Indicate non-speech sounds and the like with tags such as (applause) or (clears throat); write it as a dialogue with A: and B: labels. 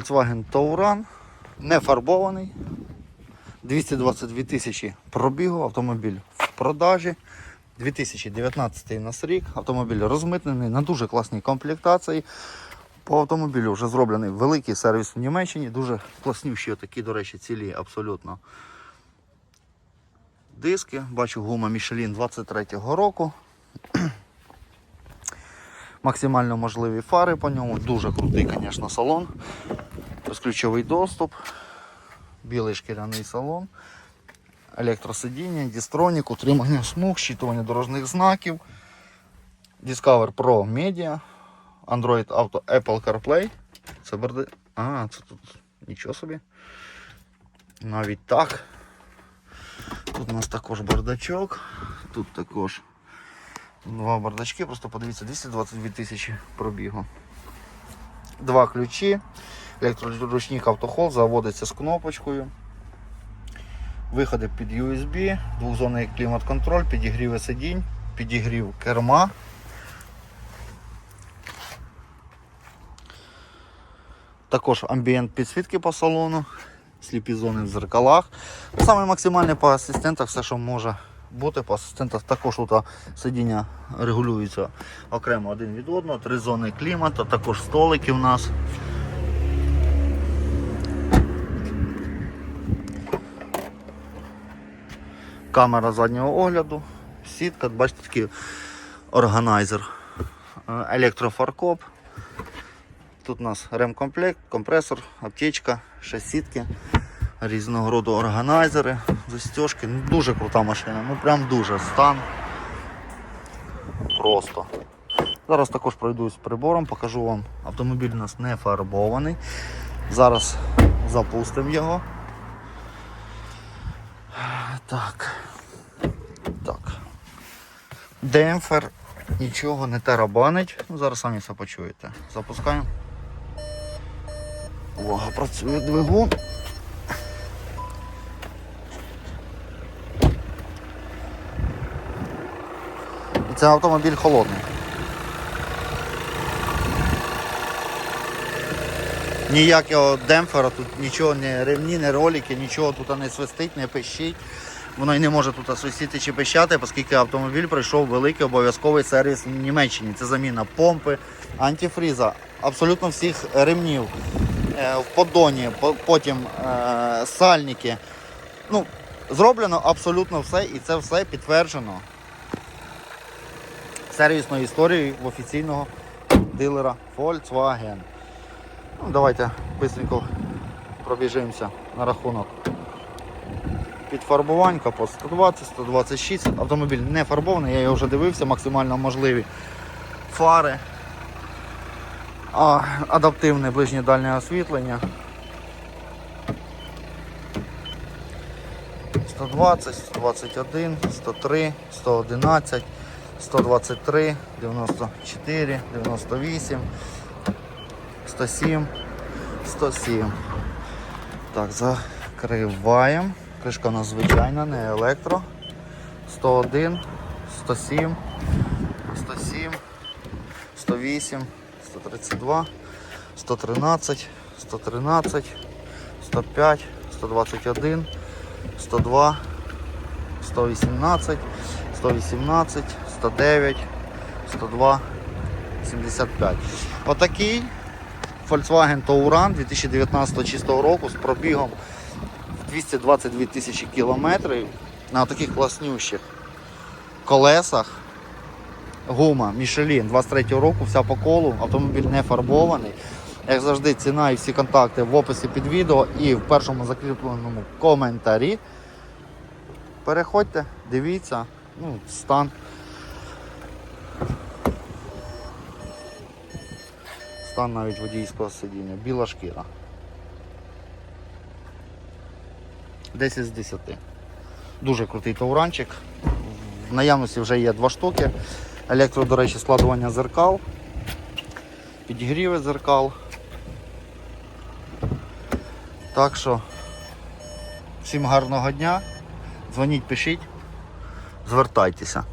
A: Volkswagen Touran, не фарбований. 222 тисячі пробігу, автомобіль в продажі. 2019 у нас рік, автомобіль розмитнений на дуже класній комплектації. По автомобілю вже зроблений великий сервіс в Німеччині, дуже класнющі такі, до речі, цілі абсолютно диски. Бачу гума Michelin 23-го року. (clears throat) Максимально можливі фари по ньому. Дуже крутий, звісно, салон. Безключовий доступ, білий шкіряний салон, електросидіння, дістронік, утримання смуг, щитування дорожніх знаків, Discover Pro Media, Android Auto Apple CarPlay. Це борди. А, це тут нічого собі. Навіть так. Тут у нас також бардачок, тут також два бардачки, просто подивіться, 222 тисячі пробігу. Два ключі, електроручник автохол заводиться з кнопочкою. Виходи під USB, двохзонний клімат-контроль, підігріви сидінь, підігрів керма. Також амбієнт підсвітки по салону, сліпі зони в зеркалах. Саме максимальне по асистентах, все, що може бути по асистентах. Також тут сидіння регулюється окремо один від одного, три зони клімату, також столики у нас. Камера заднього огляду, сітка, бачите, такий органайзер, Е, електрофаркоп. Тут у нас ремкомплект, компресор, аптечка, ще сітки, різного роду органайзери, застежки. Ну, дуже крута машина, ну прям дуже стан. Просто. Зараз також пройдусь прибором, покажу вам. Автомобіль у нас не фарбований. Зараз запустимо його. Так. Так. Демпфер нічого не тарабанить. Ну, зараз самі все почуєте. Запускаємо. Увага, працює двигун. І це автомобіль холодний. Ніякого демпфера, тут нічого, не ремні, не ролики, нічого тут не свистить, не пищить. Воно і не може тут свистіти чи пищати, оскільки автомобіль пройшов великий обов'язковий сервіс в Німеччині. Це заміна помпи, антифріза, абсолютно всіх ремнів. Е, в поддоні, по- потім е, сальники. Ну, зроблено абсолютно все і це все підтверджено сервісною історією в офіційного дилера Volkswagen. Ну, давайте швидко пробіжимося на рахунок підфарбувань, капот 120, 126. Автомобіль не фарбований, я його вже дивився, максимально можливі фари. А, адаптивне ближнє дальнє освітлення. 120, 121, 103, 111, 123, 94, 98, 107, 107. Так, закриваємо. Кришка у нас звичайна, не електро. 101, 107, 107, 108, 132, 113, 113, 105, 121, 102, 118, 118, 109, 102, 75. Отакий Volkswagen Touran 2019 чистого року з пробігом 222 тисячі кілометрів на таких класнющих колесах. Гума Michelin 23 року, вся по колу, автомобіль не фарбований. Як завжди, ціна і всі контакти в описі під відео і в першому закріпленому коментарі. Переходьте, дивіться, ну, стан. Стан навіть водійського сидіння, біла шкіра. 10 з 10. Дуже крутий тауранчик. В наявності вже є два штуки. Електро, до речі, складування зеркал, підігріви зеркал. Так що всім гарного дня. Дзвоніть, пишіть, звертайтеся.